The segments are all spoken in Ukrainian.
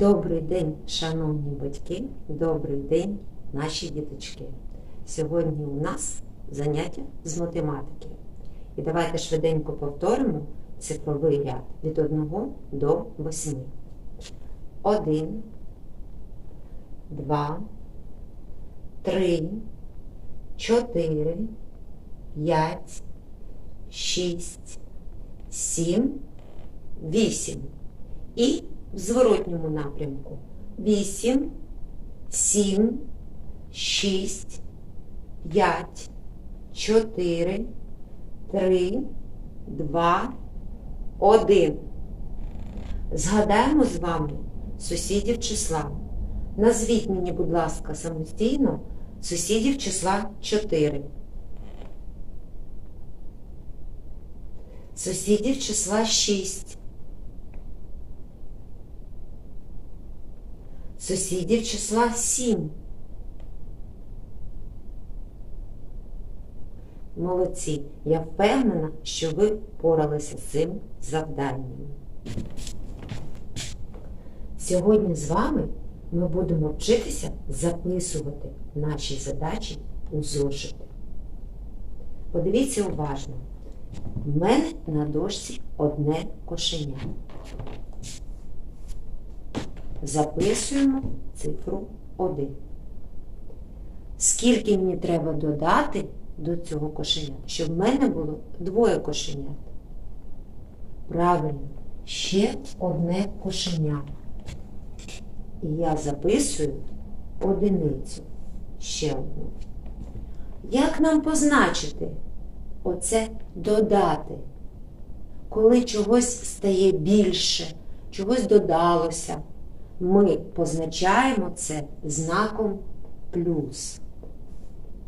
Добрий день, шановні батьки, добрий день, наші діточки. Сьогодні у нас заняття з математики. І давайте швиденько повторимо цифровий ряд від 1 до 8. 1, 2, 3, 4, 5, 6, 7, 8. І в зворотньому напрямку. 8, 7, 6, 5, 4, 3, 2, 1. Згадаємо з вами сусідів числа. Назвіть мені, будь ласка, самостійно сусідів числа 4. Сусідів числа 6. Сусідів числа 7. Молодці. Я впевнена, що ви впоралися з цим завданням. Сьогодні з вами ми будемо вчитися записувати наші задачі у зошити. Подивіться уважно. В мене на дошці одне кошеня. Записуємо цифру 1. Скільки мені треба додати до цього кошеня, щоб в мене було двоє кошенят? Правильно, ще одне кошеня. І я записую одиницю. Ще одну. Як нам позначити оце додати? Коли чогось стає більше, чогось додалося, ми позначаємо це знаком плюс.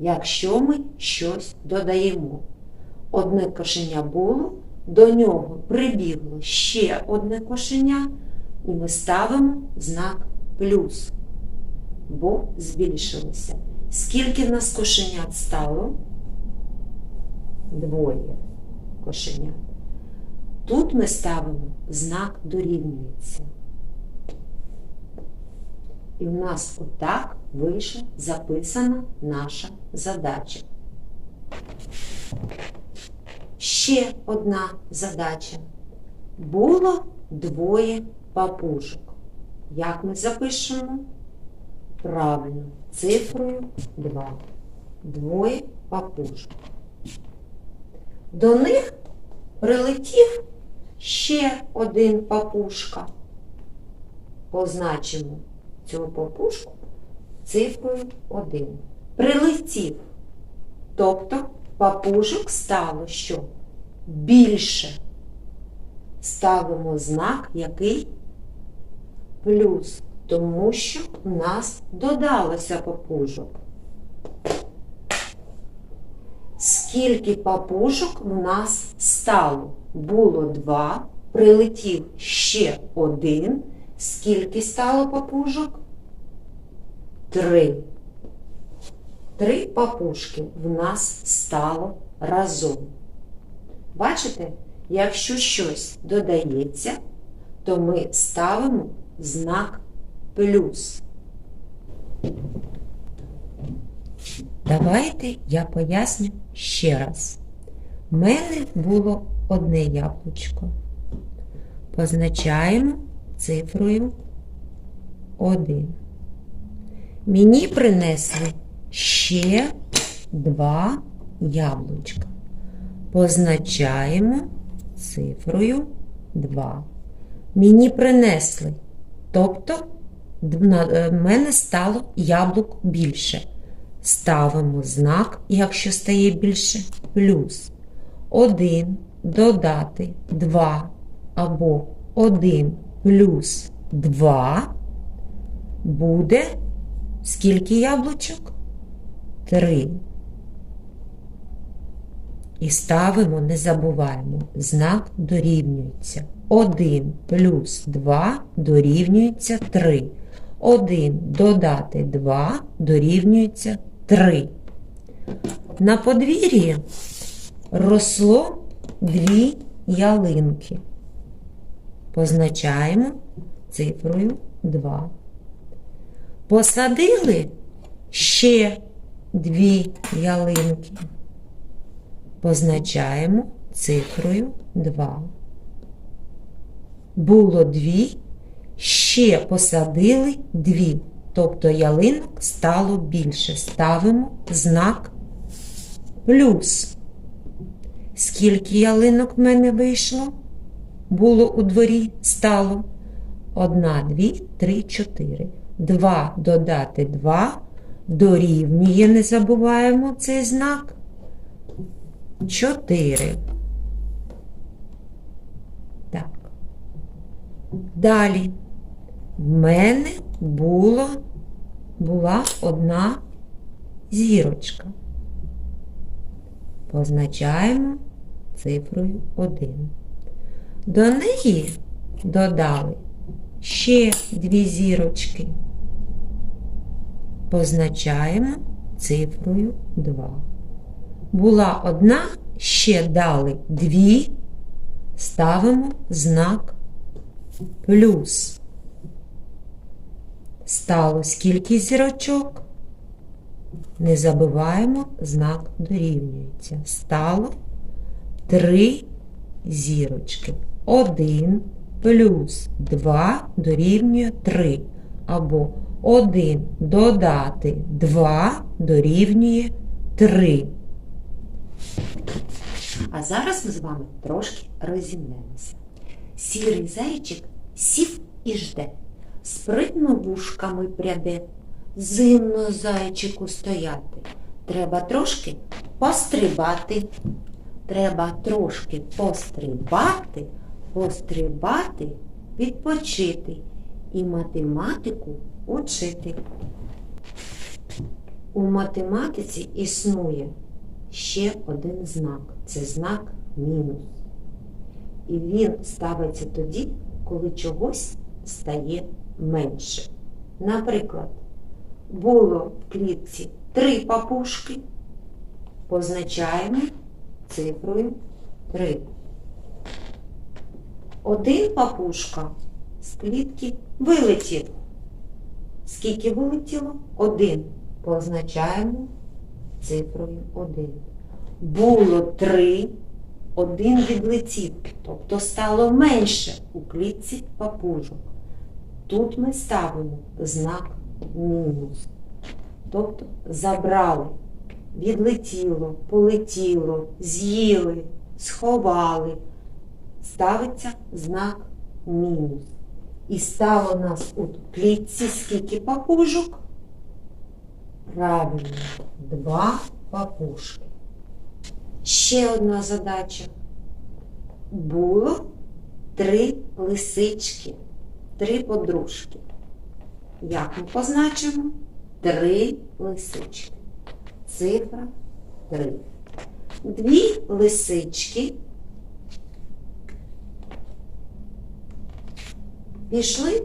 Якщо ми щось додаємо. Одне кошеня було, до нього прибігло ще одне кошеня, і ми ставимо знак плюс, бо збільшилося. Скільки в нас кошенят стало? Двоє кошенят. Тут ми ставимо знак дорівнюється. І в нас отак вийшла записана наша задача. Ще одна задача. Було двоє папужок. Як ми запишемо? Правильно, цифрою 2. Двоє папужок. До них прилетів ще один папушка. Позначимо цю папушку цифрою 1. Прилетів. Тобто папужок стало що? Більше. Ставимо знак який? Плюс, тому що в нас додалося папужок. Скільки папужок в нас стало? Було два, прилетів ще один. Скільки стало папужок? Три. Три папушки в нас стало разом. Бачите, якщо щось додається, то ми ставимо знак плюс. Давайте я поясню ще раз. У мене було одне яблучко. Позначаємо цифрою 1. Мені принесли ще два яблучка. Позначаємо цифрою 2. Мені принесли, тобто в мене стало яблук більше. Ставимо знак, якщо стає більше, плюс 1 додати 2 або 1 плюс 2 буде скільки яблучок? 3. І ставимо, не забуваємо, знак дорівнюється. 1 плюс 2 дорівнюється 3. 1 додати 2 дорівнюється 3. На подвір'ї росло дві ялинки. Позначаємо цифрою 2. Посадили ще дві ялинки. Позначаємо цифрою 2. Було дві, ще посадили дві. Тобто ялинок стало більше. Ставимо знак плюс. Скільки ялинок в мене вийшло? Було у дворі, стало. Одна, дві, три, чотири. Два додати два. Дорівнює, не забуваємо цей знак. Чотири. Так. Далі. В мене було, була одна зірочка. Позначаємо цифрою 1. До неї додали ще дві зірочки. Позначаємо цифрою 2. Була одна, ще дали дві, ставимо знак плюс. Стало скільки зірочок? Не забуваємо, знак дорівнюється. Стало три зірочки. Один плюс 2 дорівнює 3. Або 1 додати 2 дорівнює 3. А зараз ми з вами трошки розімнемося. Сірий зайчик сів і жде, спритно вушками пряде. Зимно зайчику стояти. Треба трошки пострибати. Треба трошки пострибати, пострибати, відпочити і математику учити. У математиці існує ще один знак. Це знак мінус. І він ставиться тоді, коли чогось стає менше. Наприклад, було в клітці три папушки, позначаємо цифрою 3. Один папушка з клітки вилетів. Скільки вилетіло? Один. Позначаємо цифрою 1. Було три, один відлетів, тобто стало менше у клітці папужок. Тут ми ставимо знак мінус. Тобто забрали, відлетіло, полетіло, з'їли, сховали. Ставиться знак мінус. І стало нас у клітці скільки папужок? Правильно, два папушки. Ще одна задача. Було три лисички, три подружки. Як ми позначимо? Три лисички. Цифра 3. Дві лисички пішли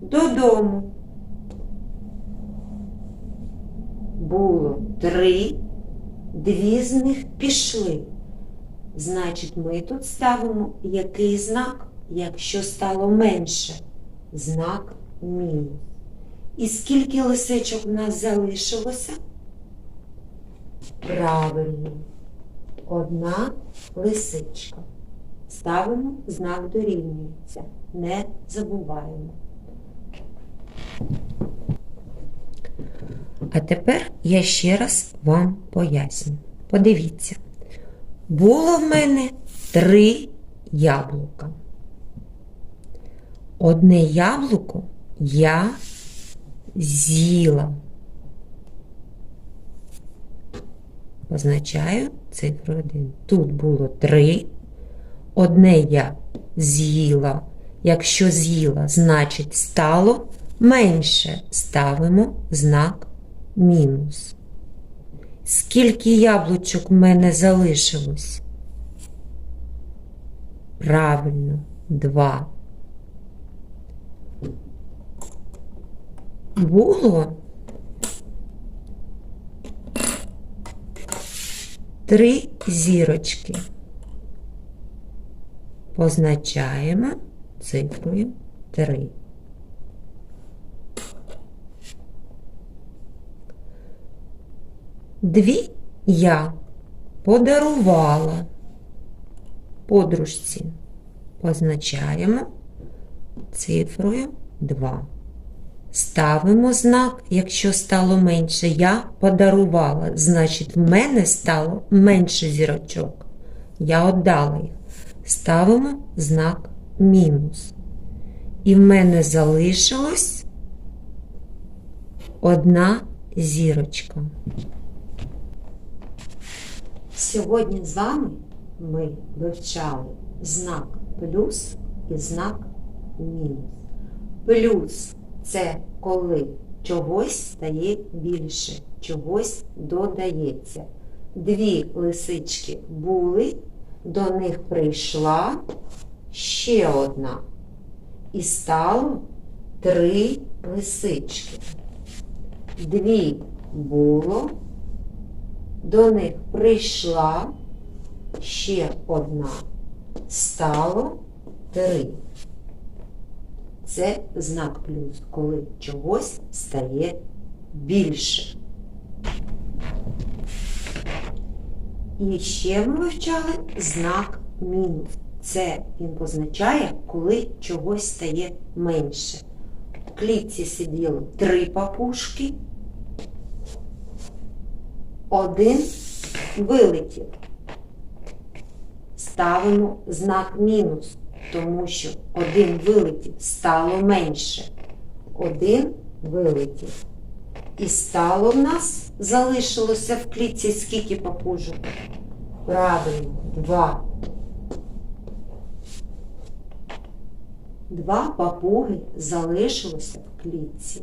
додому. Було три, дві з них пішли. Значить, ми тут ставимо який знак, якщо стало менше? Знак мінус. І скільки лисичок в нас залишилося? Правильно. Одна лисичка. Ставимо знак дорівнюється. Не забуваємо. А тепер я ще раз вам поясню. Подивіться. Було в мене три яблука. Одне яблуко я з'їла. Позначаю цифру 1. Тут було 3. Одне я з'їла. Якщо з'їла, значить стало менше. Ставимо знак мінус. Скільки яблучок в мене залишилось? Правильно, 2. Було три зірочки позначаємо цифрою 3. Дві я подарувала подружці. Позначаємо цифрою 2. Ставимо знак, якщо стало менше, я подарувала. Значить, в мене стало менше зірочок. Я віддала їх. Ставимо знак мінус. І в мене залишилось одна зірочка. Сьогодні з вами ми вивчали знак плюс і знак мінус. Плюс це коли чогось стає більше, чогось додається. Дві лисички були, до них прийшла ще одна. І стало три лисички. Дві було, до них прийшла ще одна. Стало три. Це знак плюс, коли чогось стає більше. І ще ми вивчали знак мінус. Це він позначає, коли чогось стає менше. В клітці сиділо три папушки, один вилетів. Ставимо знак мінус, тому що один вилетів стало менше. Один вилетів. І стало в нас, залишилося в клітці скільки папужок? Правильно, два. Два папуги залишилося в клітці.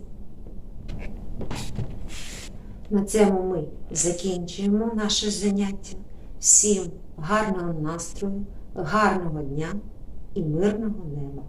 На цьому ми закінчуємо наше заняття. Всім гарного настрою, гарного дня і мирного неба!